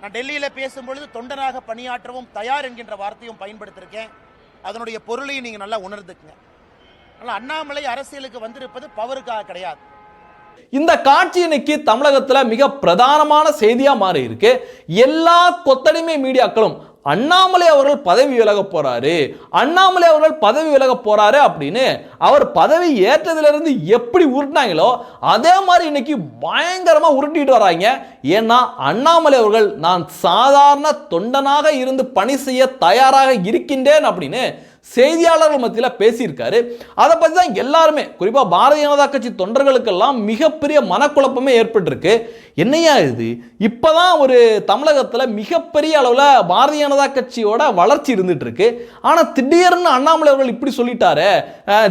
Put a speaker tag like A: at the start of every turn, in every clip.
A: நான் டெல்லியில் பேசும்பொழுது தொண்டனாக பணியாற்றவும் தயார் என்கின்ற வார்த்தையும் பயன்படுத்தியிருக்கேன் அதனுடைய பொருளையும் நீங்கள் நல்லா உணர்ந்துக்குங்க. ஆனால் அண்ணாமலை அரசியலுக்கு வந்திருப்பது பவருக்காக கிடையாது.
B: இந்த காட்சி இன்னைக்கு தமிழகத்தில் மிக பிரதானமான செய்தியாக மாறி இருக்கு எல்லா கொத்தடிமை மீடியாக்களும் அண்ணாமலை அவர்கள் பதவி விலக போறாரு. அண்ணாமலை அவர்கள் பதவி விலக போறாரு அப்படின்னு அவர் பதவி ஏற்றதிலிருந்து எப்படி உருட்டினாங்களோ அதே மாதிரி இன்னைக்கு பயங்கரமா உருட்டிட்டு வராங்க. ஏன்னா அண்ணாமலை அவர்கள் நான் சாதாரண தொண்டனாக இருந்து பணி செய்ய தயாராக இருக்கின்றேன் அப்படின்னு செய்தியாளர்கள் மத்தியில் பேசியிருக்காரு. அதை பற்றி தான் எல்லாருமே குறிப்பாக பாரதிய ஜனதா கட்சி தொண்டர்களுக்கெல்லாம் மிகப்பெரிய மனக்குழப்பமே ஏற்பட்டிருக்கு. என்னையா இது? இப்போதான் ஒரு தமிழகத்தில் மிகப்பெரிய அளவில் பாரதிய ஜனதா கட்சியோட வளர்ச்சி இருந்துட்டு இருக்கு ஆனால் திடீர்னு அண்ணாமலை அவர்கள் இப்படி சொல்லிட்டாரு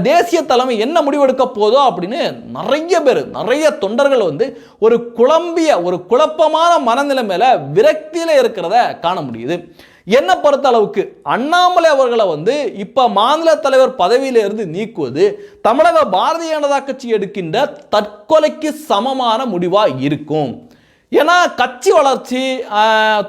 B: தேசிய தலைமை என்ன முடிவெடுக்க போதோ அப்படின்னு நிறைய பேர் நிறைய தொண்டர்கள் வந்து ஒரு குழம்பிய ஒரு குழப்பமான மனநிலைமையில விரக்தியில் இருக்கிறத காண முடியுது. என்ன பொறுத்த அளவுக்கு அண்ணாமலை அவர்களை வந்து இப்ப மாநில தலைவர் பதவியிலிருந்து நீக்குவது தமிழக பாரதிய ஜனதா கட்சி எடுக்கின்ற தற்கொலைக்கு சமமான முடிவா இருக்கும். ஏன்னா கட்சி வளர்ச்சி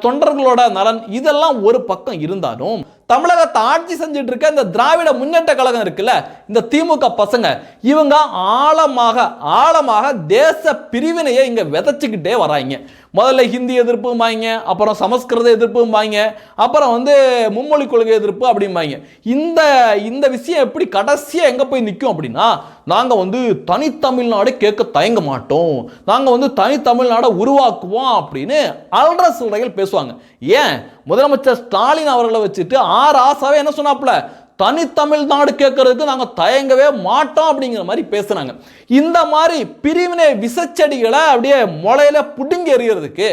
B: தொண்டர்களோட நலன் இதெல்லாம் ஒரு பக்கம் இருந்தாலும் தமிழகத்தை ஆட்சி செஞ்சுட்டு இருக்க இந்த திராவிட முன்னேற்ற கழகம் இருக்குல்ல இந்த திமுக பசங்க இவங்க ஆழமாக ஆழமாக தேச பிரிவினையை இங்க விதைச்சுக்கிட்டே வராங்க. முதல்ல ஹிந்தி எதிர்ப்பும்பாங்க அப்புறம் சமஸ்கிருத எதிர்ப்பும்பாங்க அப்புறம் வந்து மும்மொழி கொள்கை எதிர்ப்பு அப்படிம்பாங்க. இந்த இந்த விஷயம் எப்படி கடைசியாக எங்கே போய் நிற்கும் அப்படின்னா நாங்கள் வந்து தனித்தமிழ்நாடு கேட்க தயங்க மாட்டோம். நாங்கள் வந்து தனித்தமிழ்நாடை உருவாக்குவோம் அப்படின்னு அல்ற சூழ்நிலைகள் பேசுவாங்க. ஏன்? முதலமைச்சர் ஸ்டாலின் அவர்களை வச்சுட்டு ஆர் ஆசாவே என்ன சொன்னாப்புல? தனித்தமிழ்நாடு கேட்கறதுக்கு நாங்கள் தயங்கவே மாட்டோம் அப்படிங்கிற மாதிரி பேசுனாங்க. இந்த மாதிரி பிரிவினை விசச்செடிகளை அப்படியே முளையில புடுங்கி எறிகிறதுக்கு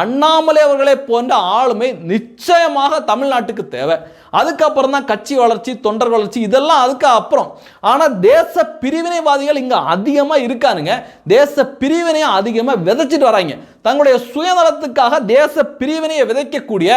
B: அண்ணாமலை அவர்களை போன்ற ஆளுமை நிச்சயமாக தமிழ்நாட்டுக்கு தேவை. அதுக்கப்புறம் தான் கட்சி வளர்ச்சி தொண்டர் வளர்ச்சி இதெல்லாம் அதுக்கு அப்புறம். ஆனால் தேச பிரிவினைவாதிகள் இங்கே அதிகமாக இருக்கானுங்க. தேச பிரிவினையை அதிகமாக விதைச்சிட்டு வராங்க. தங்களுடைய சுயநலத்துக்காக தேச பிரிவினையை விதைக்கக்கூடிய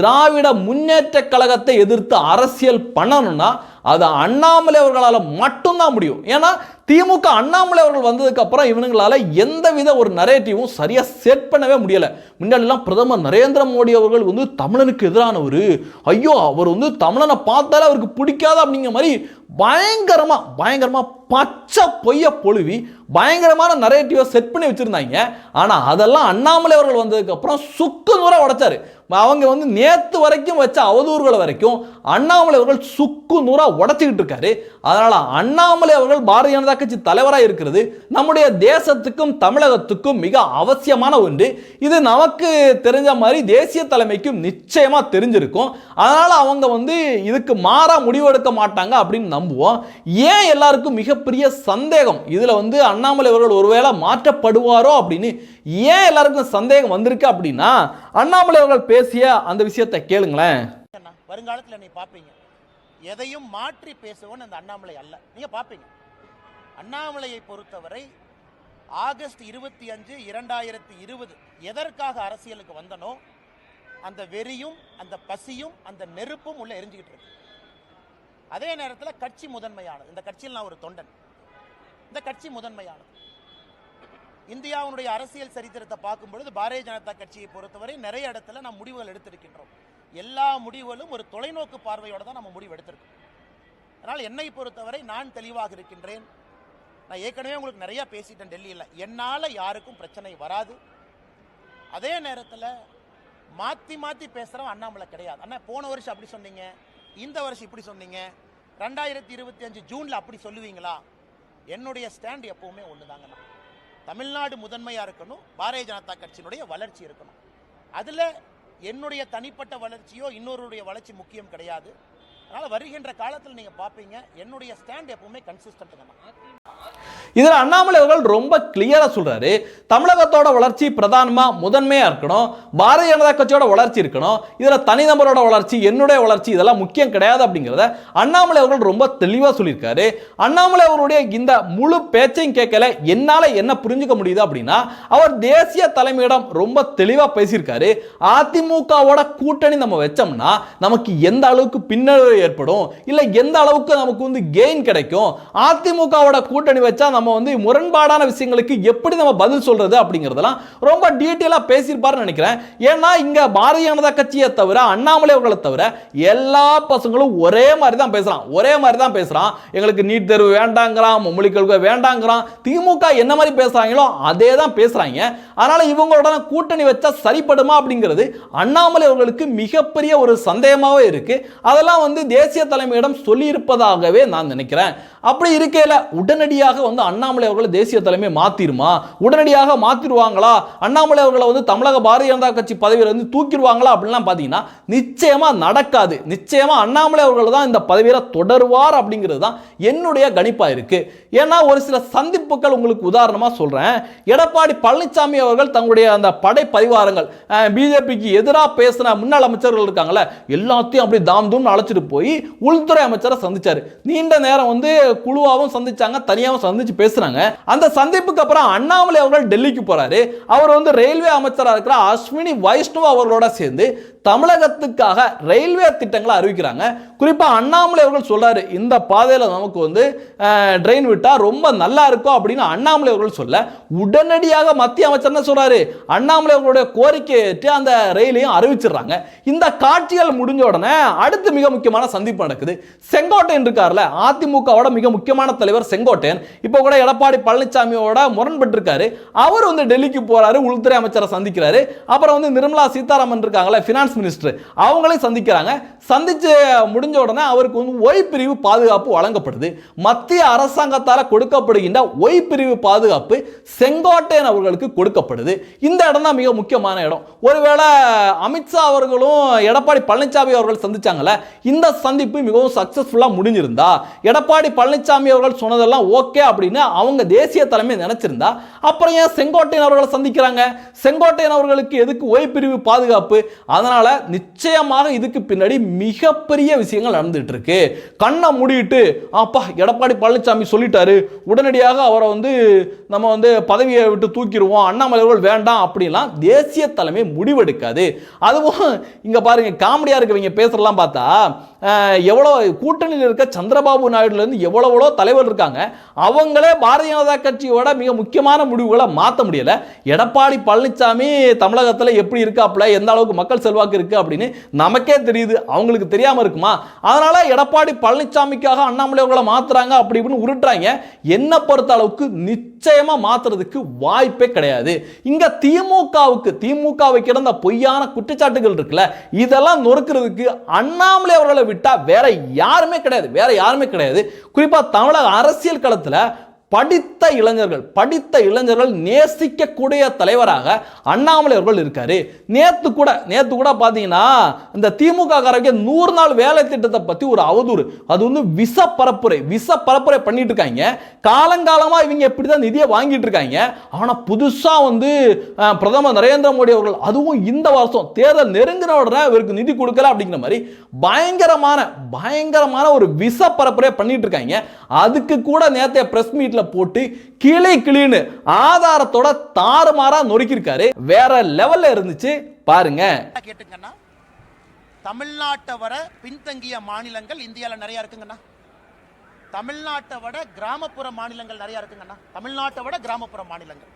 B: திராவிட முன்னேற்ற கழகத்தை எதிர்த்து அரசியல் பண்ணணும்னா அது அண்ணாமலை அவர்களால் மட்டும்தான் முடியும். ஏன்னா திமுக அண்ணாமலை அவர்கள் வந்ததுக்கு அப்புறம் இவனுங்களால எந்தவித ஒரு நரேட்டிவும் சரியாக செட் பண்ணவே முடியலை. முன்னாடிலாம் பிரதமர் நரேந்திர மோடி அவர்கள் வந்து தமிழனுக்கு எதிரானவர். ஐயோ அவர் வந்து தமிழனை பார்த்தாலே அவருக்கு பிடிக்காத அப்படிங்கிற மாதிரி பயங்கரமாக பயங்கரமாக பச்சை பொய்ய பொழுவி பயங்கரமான நரேட்டிவை செட் பண்ணி வச்சிருந்தாங்க. ஆனால் அதெல்லாம் அண்ணாமலை அவர்கள் வந்ததுக்கப்புறம் சுக்கு நூறாக உடைச்சார். அவங்க வந்து நேற்று வரைக்கும் வச்ச அவதூறுகளை வரைக்கும் அண்ணாமலை அவர்கள் சுக்கு நூறாக உடைச்சிக்கிட்டு இருக்காரு. அதனால் அண்ணாமலை அவர்கள் பாரதிய ஜனதா கட்சி தலைவராக இருக்கிறது நம்முடைய தேசத்துக்கும் தமிழகத்துக்கும் மிக அவசியமான ஒன்று. இது நமக்கு தெரிஞ்ச மாதிரி தேசிய தலைமைக்கும் நிச்சயமாக தெரிஞ்சிருக்கும். அதனால் அவங்க வந்து இதுக்கு மாறாக முடிவெடுக்க மாட்டாங்க அப்படின்னு நம்புவோம். ஏன் எல்லாருக்கும் மிகப்பெரிய சந்தேகம்? இதில் வந்து அண்ணாமலை அவர்கள் ஒருவேளை மாற்றப்படுவாரோ அப்படின்னு ஏன் எல்லாருக்கும் சந்தேகம் வந்திருக்கு அப்படின்னா அண்ணாமலை அவர்கள் பேசிய அந்த விஷயத்தை கேளுங்களேன்.
A: வருங்காலத்தில் நீ பார்ப்பீங்க எதையும் மாற்றி பேசுவோன்னு அந்த அண்ணாமலை அல்ல. நீங்கள் பார்ப்பீங்க அண்ணாமலையை பொறுத்தவரை ஆகஸ்ட் இருபத்தி அஞ்சு இரண்டாயிரத்தி இருபது எதற்காக அரசியலுக்கு வந்தனோ அந்த வெறியும் அந்த பசியும் அந்த நெருப்பும் உள்ள எரிஞ்சுக்கிட்டு இருக்கு. அதே நேரத்தில் கட்சி முதன்மையானது. இந்த கட்சியில் நான் ஒரு தொண்டன். இந்த கட்சி முதன்மையானது. இந்தியாவுடைய அரசியல் சரித்திரத்தை பார்க்கும் பொழுது பாரதிய ஜனதா கட்சியை பொறுத்தவரை நிறைய இடத்துல நாம் முடிவுகள் எடுத்திருக்கின்றோம். எல்லா முடிவுகளும் ஒரு தொலைநோக்கு பார்வையோடு தான் நம்ம முடிவு எடுத்திருக்கோம். அதனால் என்னை பொறுத்தவரை நான் தெளிவாக இருக்கின்றேன். நான் ஏற்கனவே உங்களுக்கு நிறையா பேசிட்டேன் டெல்லியில். என்னால் யாருக்கும் பிரச்சனை வராது. அதே நேரத்தில் மாற்றி மாற்றி பேசுகிறவன் அண்ணாமலை கிடையாது. அண்ணா போன வருஷம் அப்படி சொன்னீங்க. இந்த வருஷம் இப்படி சொன்னீங்க. ரெண்டாயிரத்தி இருபத்தி அஞ்சு ஜூனில் அப்படி சொல்லுவீங்களா? என்னுடைய ஸ்டாண்ட் எப்பவுமே ஒன்று தாங்கண்ணா தமிழ்நாடு முதன்மையாக இருக்கணும் பாரதிய ஜனதா கட்சியினுடைய வளர்ச்சி இருக்கணும். அதில் என்னுடைய தனிப்பட்ட வளர்ச்சியோ இன்னொருடைய வளர்ச்சி முக்கியம் கிடையாது. அதனால் வருகின்ற காலத்தில் நீங்கள் பார்ப்பீங்க என்னுடைய ஸ்டாண்ட் எப்பவுமே கன்சிஸ்டன்ட்டுங்கண்ணா
B: இதில் அண்ணாமலை அவர்கள் ரொம்ப கிளியராக சொல்றாரு. தமிழகத்தோட வளர்ச்சி பிரதானமாக முதன்மையாக இருக்கணும். பாரதிய ஜனதா கட்சியோட வளர்ச்சி இருக்கணும். இதில் தனிநபரோட வளர்ச்சி என்னுடைய வளர்ச்சி இதெல்லாம் முக்கியம் கிடையாது அப்படிங்கிறத அண்ணாமலை அவர்கள் ரொம்ப தெளிவாக சொல்லியிருக்காரு. அண்ணாமலை அவருடைய இந்த முழு பேச்சையும் கேட்கல என்னால என்ன புரிஞ்சுக்க முடியுது அப்படின்னா அவர் தேசிய தலைமையிடம் ரொம்ப தெளிவாக பேசியிருக்காரு. அதிமுகவோட கூட்டணி நம்ம வச்சோம்னா நமக்கு எந்த அளவுக்கு பின்னடைவு ஏற்படும்? இல்லை எந்த அளவுக்கு நமக்கு வந்து கெயின் கிடைக்கும்? அதிமுகவோட கூட்டணி வச்சா நம்ம நம்ம வந்து முரண்பாடான விஷயங்களுக்கு எப்படி நம்ம பதில் சொல்றது அப்படிங்கிறதெல்லாம் ரொம்ப டீட்டெயிலாக பேசியிருப்பார்னு நினைக்கிறேன். ஏன்னா இங்க பாரதிய ஜனதா கட்சியை தவிர அண்ணாமலை அவர்களை தவிர எல்லா பசங்களும் ஒரே மாதிரி தான் பேசுறான். ஒரே மாதிரி தான் பேசுறான். எங்களுக்கு நீட் தேர்வு வேண்டாங்கிறான் மொழி கல்வி வேண்டாங்கிறான். திமுக என்ன மாதிரி பேசுறாங்களோ அதே தான் பேசுறாங்க. அதனால இவங்களோட கூட்டணி வச்சா சரிப்படுமா அப்படிங்கிறது அண்ணாமலை அவர்களுக்கு மிகப்பெரிய ஒரு சந்தேகமாகவே இருக்கு. அதெல்லாம் வந்து தேசிய தலைமையிடம் சொல்லியிருப்பதாகவே நான் நினைக்கிறேன். அப்படி இருக்கையில உடனடியாக வந்து அண்ணாமலை அவர்களை தேசிய தலைமை மாத்திருமா? உடனடியாக மாத்திருவாங்களா? அண்ணாமலை அவர்களை வந்து தமிழக பாரதிய ஜனதா கட்சி பதவியில் இருந்து தூக்கிடுவாங்களா அப்படின்லாம் பார்த்தீங்கன்னா நிச்சயமா நடக்காது. நிச்சயமா அண்ணாமலை அவர்கள் தான் இந்த பதவியில் தொடருவார் அப்படிங்கிறது தான் என்னுடைய கணிப்பா இருக்கு. ஏன்னா ஒரு சில சந்திப்புகள் உங்களுக்கு உதாரணமா சொல்றேன். எடப்பாடி பழனிசாமி அவர்கள் தங்களுடைய அந்த படை பரிவாரங்கள் பிஜேபிக்கு எதிராக பேசின முன்னாள் அமைச்சர்கள் இருக்காங்கல்ல எல்லாத்தையும் அப்படி தாம் தூம்னு அழைச்சிட்டு போய் உள்துறை அமைச்சரை சந்திச்சாரு. நீண்ட நேரம் வந்து குழுவாகவும் சந்திச்சாங்க தனியாகவும் சந்திச்சு பேசுறாங்க. அந்த சந்திப்புக்கு அப்புறம் அண்ணாமலை அவர்கள் டெல்லிக்கு போறாரு. அவர் வந்து ரயில்வே அமைச்சராக இருக்கிற அஸ்வினி வைஷ்ணவ் அவர்களோட சேர்ந்து தமிழகத்துக்காக ரயில்வே திட்டங்களை அறிவிக்கிறாங்க. குறிப்பாக அண்ணாமலை அவர்கள் சொல்றாரு இந்த பாதையில் நமக்கு வந்து ட்ரெயின் விட்டால் ரொம்ப நல்லா இருக்கும் அப்படின்னு அண்ணாமலை அவர்கள் சொல்ல உடனடியாக மத்திய அமைச்சர் என்ன சொல்றாரு? அண்ணாமலை அவர்களுடைய கோரிக்கையை ஏற்று அந்த ரயிலையும் அறிவிச்சிடுறாங்க. இந்த காட்சிகள் முடிஞ்ச உடனே அடுத்து மிக முக்கியமான சந்திப்பு நடக்குது. செங்கோட்டையன் இருக்கார்ல அதிமுகவோட மிக முக்கியமான தலைவர் செங்கோட்டையன். இப்போ கூட எடப்பாடி பழனிசாமியோட முரண்பட்டிருக்காரு. அவர் வந்து டெல்லிக்கு போறாரு உள்துறை அமைச்சரை சந்திக்கிறாரு. அப்புறம் வந்து நிர்மலா சீதாராமன் இருக்காங்களே ஃபினான்ஸ் மினிஸ்டர் அவங்களையும் சந்திக்கிறாங்க. சந்திச்சு முடிஞ்ச உடனே அவருக்கு வந்து ஒய் பாதுகாப்பு வழங்கப்படுது. மத்திய அரசாங்கத்தால் கொடுக்கப்படுகின்ற ஒய் பிரிவு பாதுகாப்பு செங்கோட்டையன் அவர்களுக்கு கொடுக்கப்படுது. இந்த இடம் தான் மிக முக்கியமான இடம். ஒருவேளை அமித்ஷா அவர்களும் எடப்பாடி பழனிசாமி அவர்கள் சந்திச்சாங்கல்ல இந்த சந்திப்பு மிகவும் சக்சஸ்ஃபுல்லாக முடிஞ்சிருந்தா எடப்பாடி பழனிசாமி அவர்கள் சொன்னதெல்லாம் ஓகே அப்படின்னு அவங்க தேசிய தலைமை நினைச்சிருந்தா அப்புறம் ஏன் செங்கோட்டையன் அவர்களை சந்திக்கிறாங்க? செங்கோட்டையன் அவர்களுக்கு எதுக்கு ஓய் பிரிவு பாதுகாப்பு? அதனால் நிச்சயமாக இதுக்கு பின்னாடி மிகப்பெரிய விஷயங்கள் நடந்துட்டு இருக்கு கண்ணை மூடிட்டு அப்பா எடப்பாடி பழனிசாமி சொல்லிட்டாரு. உடனடியாக அவரை வந்து நம்ம வந்து பதவியை விட்டு தூக்கிடுவோம். அண்ணாமலைவர்கள் வேண்டாம் அப்படிலாம் தேசிய தலைமை முடிவெடுக்காது. அதுவும் இங்கே பாருங்க காமெடியாக இருக்கவங்க பேசுறதெல்லாம் பார்த்தா எவ்வளோ கூட்டணியில் இருக்க சந்திரபாபு நாயுடுலேருந்து எவ்வளவோ தலைவர் இருக்காங்க அவங்களே பாரதிய ஜனதா கட்சியோட மிக முக்கியமான முடிவுகளை மாற்ற முடியலை. எடப்பாடி பழனிசாமி தமிழகத்தில் எப்படி இருக்காப்புல எந்த அளவுக்கு மக்கள் செல்வாக்கு இருக்குது அப்படின்னு நமக்கே தெரியுது அவங்களுக்கு தெரியாமல் இருக்குமா? அதனால் எடப்பாடி பழனிசாமிக்காக அண்ணாமலை அவர்களை மாற்றுறாங்க அப்படி இப்படின்னு உருட்டுறாங்க. என்ன பொறுத்த அளவுக்கு நிச்சயமாக மாற்றுறதுக்கு வாய்ப்பே கிடையாது. இங்கே திமுகவுக்கு திமுகவை கிடந்த பொய்யான குற்றச்சாட்டுகள் இருக்குல்ல இதெல்லாம் நொறுக்கிறதுக்கு அண்ணாமலை அவர்களை விட்டா வேற யாருமே கிடையாது. வேற யாருமே கிடையாது. குறிப்பா தமிழக அரசியல் களத்தில் படித்த இளைஞர்கள் படித்த இளைஞர்கள் நேசிக்கக்கூடிய தலைவராக அண்ணாமலை அவர்கள் இருக்காரு. நேத்து கூட நேத்து கூட பார்த்தீங்கன்னா இந்த திமுக காரங்க நூறு நாள் வேலை திட்டத்தை பத்தி ஒரு அவதூறு. அது வந்து விச பரப்புரை விச பரப்புரை பண்ணிட்டு இருக்காங்க. காலங்காலமா இவங்க இப்படிதான் நிதியை வாங்கிட்டு இருக்காங்க. ஆனா புதுசா வந்து பிரதமர் நரேந்திர மோடி அவர்கள் அதுவும் இந்த வருஷம் தேர்தல் நெருங்கின உடனே இவருக்கு நிதி கொடுக்கல அப்படிங்கிற மாதிரி பயங்கரமான பயங்கரமான ஒரு விச பரப்புரை பண்ணிட்டு இருக்காங்க. அதுக்கு கூட நேத்தைய பிரஸ் மீட்ல போட்டு கீழே கிளின்னு ஆதாரத்தோட தாறுமாறா நொறுக்கியிருக்காரு. வேற லெவல்ல இருந்துச்சு. பாருங்க.
A: என்ன கேட்டுங்கன்னா தமிழ்நாட்டை வர பின்தங்கிய மாநிலங்கள் இந்தியாவில் நிறைய இருக்குங்கண்ணா. தமிழ்நாட்டை விட கிராமப்புற மாநிலங்கள் நிறைய இருக்குங்கண்ணா. தமிழ்நாட்டை விட கிராமப்புற மாநிலங்கள்.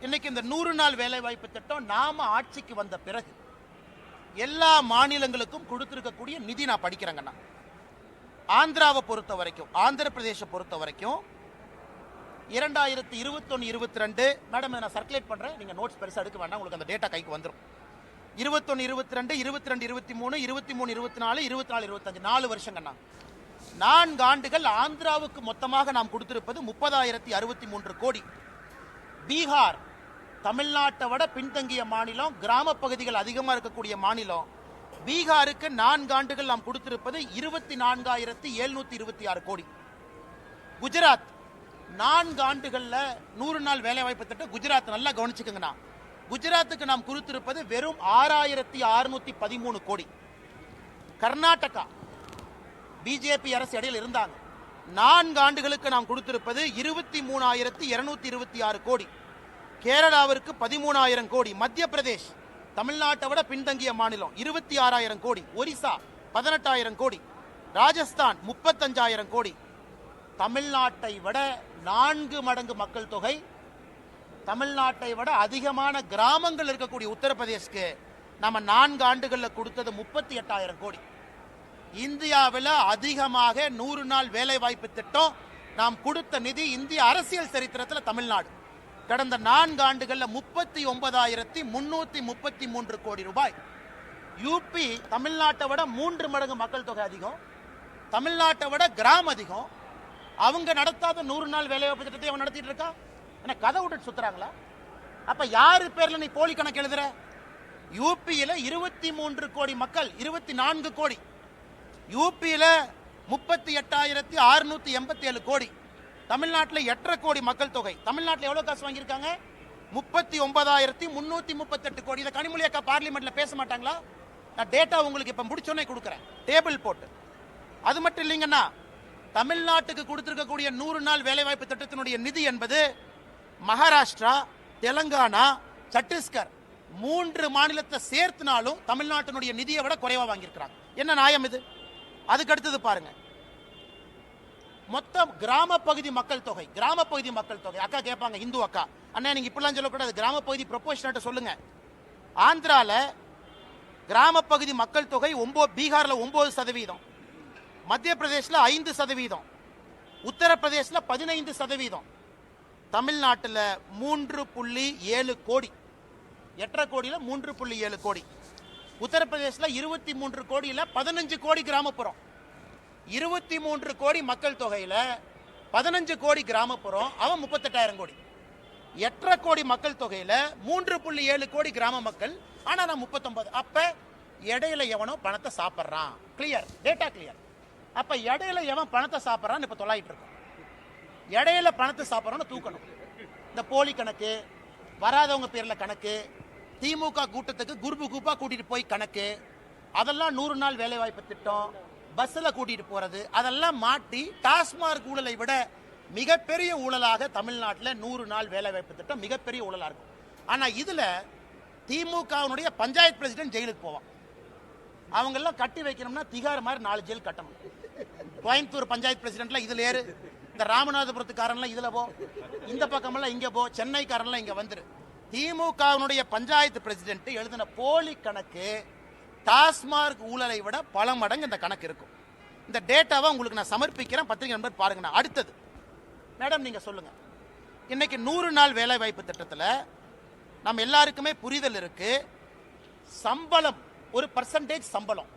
A: இன்னைக்கு இந்த நூறு நாள் வேலைவாய்ப்பு திட்டம் நாம ஆட்சிக்கு வந்த பிறகு எல்லா மாநிலங்களுக்கும் கொடுத்துருக்கக்கூடிய நிதி நான் படிக்கிறேங்கண்ணா. ஆந்திராவை பொறுத்த வரைக்கும் ஆந்திர பிரதேச பொறுத்த வரைக்கும் இரண்டாயிரத்தி இருபத்தொன்னு இருபத்தி ரெண்டு மேடம் நான் சர்க்குலேட் பண்றேன். நீங்க நோட்ஸ் பெருசாக எடுக்க வேண்டாம் உங்களுக்கு அந்த டேட்டா கைக்கு வந்துடும் இருபத்தொன்னு இருபத்தி ரெண்டு இருபத்தி ரெண்டு இருபத்தி மூணு இருபத்தி மூணு இருபத்தி நாலு இருபத்தி நாலு இருபத்தஞ்சு நாலு வருஷங்கண்ணா நான்கு ஆண்டுகள் ஆந்திராவுக்கு மொத்தமாக நாம் கொடுத்திருப்பது முப்பதாயிரத்தி அறுபத்தி மூன்று கோடி. பீகார் தமிழ்நாட்டை விட பின்தங்கிய மாநிலம் கிராம பகுதிகள் அதிகமாக இருக்கக்கூடிய மாநிலம் பீகாருக்கு நான்கு ஆண்டுகள் நாம் கொடுத்திருப்பது இருபத்தி நான்காயிரத்தி எழுநூத்தி இருபத்தி ஆறு கோடி. குஜராத் நான்கு ஆண்டுகளில் நூறு நாள் வேலைவாய்ப்பு திட்டம் குஜராத் நல்லா கவனிச்சுக்கோங்கண்ணா. குஜராத்துக்கு நாம் கொடுத்திருப்பது வெறும் ஆறாயிரத்தி அறுநூத்தி பதிமூணு கோடி. கர்நாடகா பிஜேபி அரசு இடையில் இருந்தாங்க. நான்கு ஆண்டுகளுக்கு நாம் கொடுத்திருப்பது இருபத்தி மூணாயிரத்தி இருநூத்தி இருபத்தி ஆறு கோடி. கேரளாவிற்கு பதிமூணாயிரம் கோடி. மத்திய பிரதேஷ் தமிழ்நாட்டை விட பின்தங்கிய மாநிலம் இருபத்தி ஆறாயிரம் கோடி ஒரிசா பதினெட்டாயிரம் கோடி ராஜஸ்தான் முப்பத்தஞ்சாயிரம் கோடி. தமிழ்நாட்டை விட நான்கு மடங்கு மக்கள் தொகை தமிழ்நாட்டை விட அதிகமான கிராமங்கள் இருக்கக்கூடிய உத்தரப்பிரதேஷ்க்கு நம்ம நான்கு ஆண்டுகளில் கொடுத்தது முப்பத்தி எட்டாயிரம் கோடி. இந்தியாவில் அதிகமாக நூறு நாள் வேலைவாய்ப்பு திட்டம் நாம் கொடுத்த நிதி இந்திய அரசியல் சரித்திரத்தில் தமிழ்நாடு. கடந்த நான்கு ஆண்டுகளில் முப்பத்தி ஒன்பதாயிரத்தி முன்னூத்தி முப்பத்தி மூன்று கோடி ரூபாய். யூபி தமிழ்நாட்டை விட மூன்று மடங்கு மக்கள் தொகை அதிகம். தமிழ்நாட்டை விட கிராம் அதிகம். அவங்க நடத்தாத நூறு நாள் வேலைவாய்ப்பு திட்டத்தை அவன் நடத்திட்டு இருக்கா? என்ன கதை விட்டுட்டு சுத்துறாங்களா? அப்ப யாரு பேர்ல நீ போலி கணக்கு எழுதுற? யூபியில இருபத்தி மூன்று கோடி மக்கள் இருபத்தி நான்கு கோடி. யூபியில முப்பத்தி எட்டாயிரத்தி அறுநூத்தி எண்பத்தி ஏழு கோடி. தமிழ்நாட்டில் எட்டரை கோடி மக்கள் தொகை. தமிழ்நாட்டில் எவ்வளோ காசு வாங்கியிருக்காங்க? முப்பத்தி ஒன்பதாயிரத்தி முந்நூற்றி முப்பத்தெட்டு கோடி. இதை கனிமொழி அக்கா பார்லிமெண்ட்டில் பேச மாட்டாங்களா? நான் டேட்டா உங்களுக்கு இப்போ முடிச்சோன்னே கொடுக்குறேன். டேபிள் போட்டு. அது மட்டும் இல்லைங்கன்னா தமிழ்நாட்டுக்கு கொடுத்துருக்கக்கூடிய நூறு நாள் வேலைவாய்ப்பு திட்டத்தினுடைய நிதி என்பது மகாராஷ்டிரா தெலங்கானா சத்தீஸ்கர் மூன்று மாநிலத்தை சேர்த்துனாலும் தமிழ்நாட்டினுடைய நிதியை விட குறைவாக வாங்கியிருக்கிறாங்க. என்ன நியாயம் இது? அதுக்கு அடுத்தது பாருங்கள் மொத்தம் கிராம பகுதி மக்கள் தொகை கிராம பகுதி மக்கள் தொகை. அக்கா கேட்பாங்க இந்து அக்கா. அண்ணா நீங்க இப்படிலாம் சொல்லக்கூடாது. கிராம பகுதி ப்ரொபோஷனாட்ட சொல்லுங்க. ஆந்திரால கிராம பகுதி மக்கள் தொகை ஒன்பது பீகார்ல ஒன்பது சதவீதம். மத்திய பிரதேசில் ஐந்து சதவீதம். உத்தரப்பிரதேசில் பதினைந்து சதவீதம். தமிழ்நாட்டில் மூன்று புள்ளி ஏழு கோடி. எட்டரை கோடியில் மூன்று புள்ளி ஏழு கோடி. உத்தரப்பிரதேசில் இருபத்தி மூன்று கோடியில் பதினஞ்சு கோடி கிராமப்புறம். இருபத்தி மூன்று கோடி மக்கள் தொகையில் பதினஞ்சு கோடி கிராமப்புறம் அவன் முப்பத்தெட்டாயிரம் கோடி. எட்டரை கோடி மக்கள் தொகையில் மூன்று புள்ளி ஏழு கோடி கிராம மக்கள் ஆனால் நான் முப்பத்தொன்பது. அப்போ இடையில எவனோ பணத்தை சாப்பிட்றான். கிளியர் டேட்டா கிளியர் அப்போ இடையில எவன் பணத்தை சாப்பிட்றான்னு இப்போ தொலாயிட்டு இருக்கோம். இடையில பணத்தை சாப்பிட்றோன்னு தூக்கணும். இந்த போலி கணக்கு வராதவங்க பேரில் கணக்கு திமுக கூட்டத்துக்கு குருபு குரூப்பாக கூட்டிகிட்டு போய் கணக்கு அதெல்லாம் நூறு நாள் வேலைவாய்ப்பு திட்டம். பஸ்ஸில் கூட்டிகிட்டு போகிறது அதெல்லாம் மாட்டி டாஸ்மார்க் ஊழலை விட மிகப்பெரிய ஊழலாக தமிழ்நாட்டில் நூறு நாள் வேலைவாய்ப்பு திட்டம் மிகப்பெரிய ஊழலாக இருக்கும். ஆனால் இதில் திமுகவினுடைய பஞ்சாயத்து பிரசிடென்ட் ஜெயிலுக்கு போவான். அவங்கெல்லாம் கட்டி வைக்கணும்னா திகார் மாதிரி நாலு ஜெயில் கட்டணும். கோயம்புத்தூர் பஞ்சாயத்து பிரசிடென்ட்ல இதில் ஏறு. இந்த ராமநாதபுரத்துக்காரன்லாம் இதில் போ. இந்த பக்கமெல்லாம் இங்கே போ. சென்னைக்காரன்லாம் இங்கே வந்துரு. திமுகவினுடைய பஞ்சாயத்து பிரசிடென்ட் எழுதின போலி கணக்கு டாஸ்மார்க் ஊழலை விட பல மடங்கு இந்த கணக்கு இருக்கும். இந்த டேட்டாவை உங்களுக்கு நான் சமர்ப்பிக்கிறேன். பத்திரிகை நண்பர் பாருங்க நான் அடுத்தது. மேடம் நீங்கள் சொல்லுங்கள் இன்றைக்கி நூறு நாள் வேலை வாய்ப்பு திட்டத்தில் நம்ம எல்லாருக்குமே புரிதல் இருக்குது சம்பளம் ஒரு பர்சன்டேஜ் சம்பளம்.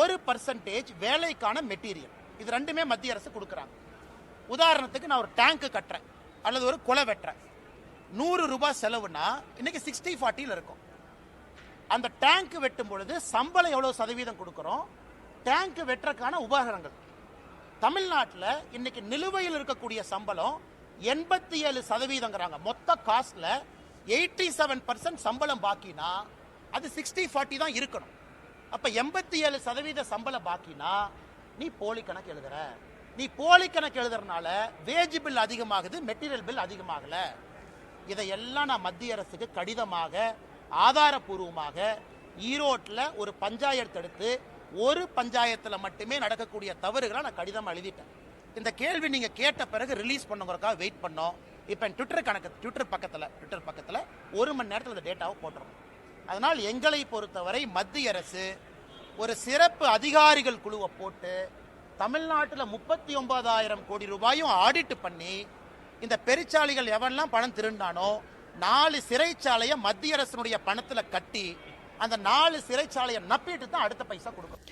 A: ஒரு பர்சன்டேஜ் வேலைக்கான மெட்டீரியல் இது ரெண்டுமே மத்திய அரசு கொடுக்குறாங்க. உதாரணத்துக்கு நான் ஒரு டேங்க்கு கட்டுறேன். அல்லது ஒரு குலை வெட்டுறேன். நூறு ரூபாய் செலவுனா இன்னைக்கு சிக்ஸ்டி ஃபார்ட்டியில் இருக்கும். அந்த டேங்க் வெட்டும் பொழுது சம்பளம் எவ்வளோ சதவீதம் கொடுக்குறோம்? டேங்க் வெட்டுறதுக்கான உபகரணங்கள். தமிழ்நாட்டில் இன்னைக்கு நிலுவையில் இருக்கக்கூடிய சம்பளம் எண்பத்தி ஏழு சதவீதங்கிறாங்க. மொத்த காஸ்ட்ல எயிட்டி செவன் பர்சன்ட் சம்பளம் பாக்கினா அது சிக்ஸ்டி ஃபார்ட்டி தான் இருக்கணும். அப்போ எண்பத்தி ஏழு சதவீத சம்பளம் பாக்கினா நீ போலி கணக்கு எழுதுற. நீ போலி கணக்கு எழுதுறதுனால வேஜ் பில் அதிகமாகுது மெட்டீரியல் பில் அதிகமாகல. இதையெல்லாம் நான் மத்திய அரசுக்கு கடிதமாக ஆதாரபூர்வமாக ஈரோட்டில் ஒரு பஞ்சாயத்து எடுத்து ஒரு பஞ்சாயத்தில் மட்டுமே நடக்கக்கூடிய தவறுகளை நான் கடிதம் எழுதிட்டேன். இந்த கேள்வி நீங்கள் கேட்ட பிறகு ரிலீஸ் பண்ணுங்கிறக்காக வெயிட் பண்ணோம். இப்போ என் ட்விட்டர் கணக்கு ட்விட்டர் பக்கத்தில் ட்விட்டர் பக்கத்தில் ஒரு மணி நேரத்தில் இந்த டேட்டாவை போட்டுரும் அதனால் எங்களை பொறுத்தவரை மத்திய அரசு ஒரு சிறப்பு அதிகாரிகள் குழுவை போட்டு தமிழ்நாட்டில் முப்பத்தி ஒன்பதாயிரம் கோடி ரூபாயும் ஆடிட் பண்ணி இந்த பெருச்சாலைகள் எவன்லாம் பணம் திருண்டானோ நாலு சிறைச்சாலையை மத்திய அரசினுடைய பணத்தில் கட்டி அந்த நாலு சிறைச்சாலையை நப்பிட்டு தான் அடுத்த பைசா கொடுக்கும்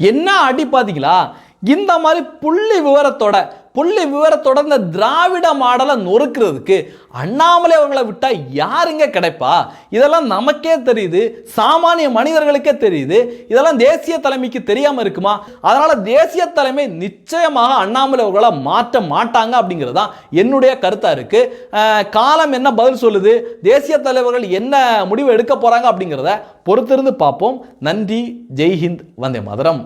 B: என்ன அடி பாத்தீங்களா இந்த மாதிரி புள்ளி விவரத்தோட புள்ளி விவரத்தோட இந்த திராவிட மாடலை நொறுக்கிறதுக்கு அண்ணாமலை அவர்களை விட்டா யாருங்க கிடைப்பா? இதெல்லாம் நமக்கே தெரியுது சாமானிய மனிதர்களுக்கே தெரியுது. இதெல்லாம் தேசிய தலைமைக்கு தெரியாம இருக்குமா? அதனால தேசிய தலைமை நிச்சயமாக அண்ணாமலை அவர்களை மாற்ற மாட்டாங்க அப்படிங்கிறது தான் என்னுடைய கருத்தா இருக்கு. காலம் என்ன பதில் சொல்லுது? தேசிய தலைவர்கள் என்ன முடிவு எடுக்க போறாங்க அப்படிங்கிறத பொறுத்திருந்து பார்ப்போம். நன்றி ஜெய்ஹிந்த் வந்தே மதுரம்.